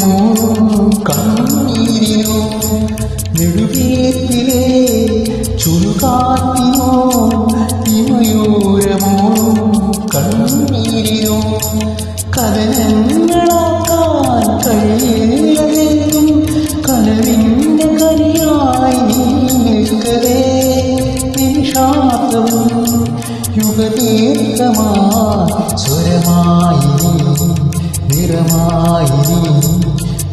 ഹിമയോരമോ കണ്ണീരിനോ നെടുവീട്ടിലെ ചുടുകാറ്റിനോ ഹിമയോരമോ കണ്ണീരിനോ കഥനങ്ങളാക്കാൻ കഴിയില്ലെന്നും കനവിന്റെ കരിയായി നീ നിൽക്കലേ നിമിഷാർത്ഥവും യുഗതീർത്ഥമാ സ്വരമായി നിറമായി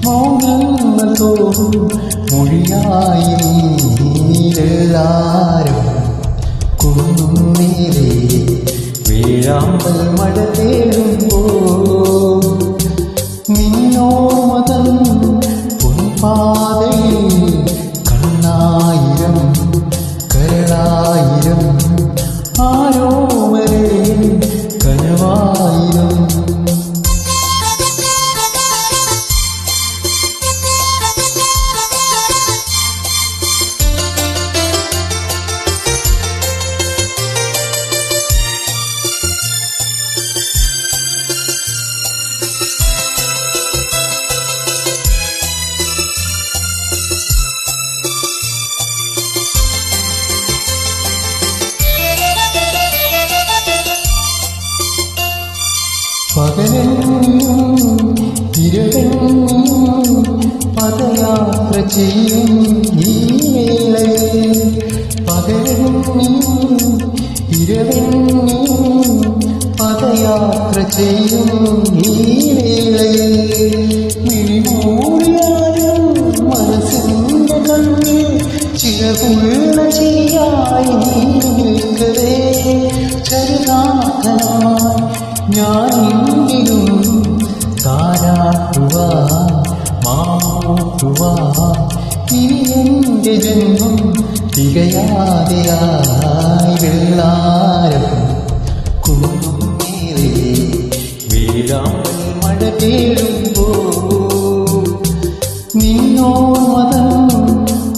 മൗനങ്ങൾ തോറും മൊഴിയായി നീരെല്ലാരും കുന്നുന്നീരേ വീഴാമ്പൽ മഴ ചെയ്യും ഈ വേളയിൽ പകലെന്നും ഇരവെന്നും പദയാത്ര ചെയ്യും ഈ വേളയിൽ മിഴിമൂടിയാലും മനസ്സിന്റെ കണ്ണിൽ ചിറകുള്ള ചെയ്യായി നീ നിൽക്കവേ ചരുനാഥനായി ഞാനെങ്കിലും താരാട്ടുവാ ഇനി എന്റെ ജന്മം തികയാതെയായി വെള്ളാരം കുന്നുമേലെ വീഴാമ്പൽ മഴ തേടുമ്പോ നിന്നോർമതൻ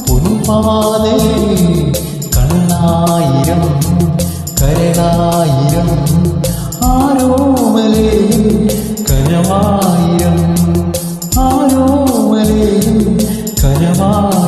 പൊൻപാതയിൽ കണ്ണായിരം കരളായിരം ആരോമലേ കനവായിരം ആരോമലേ കനവായിരം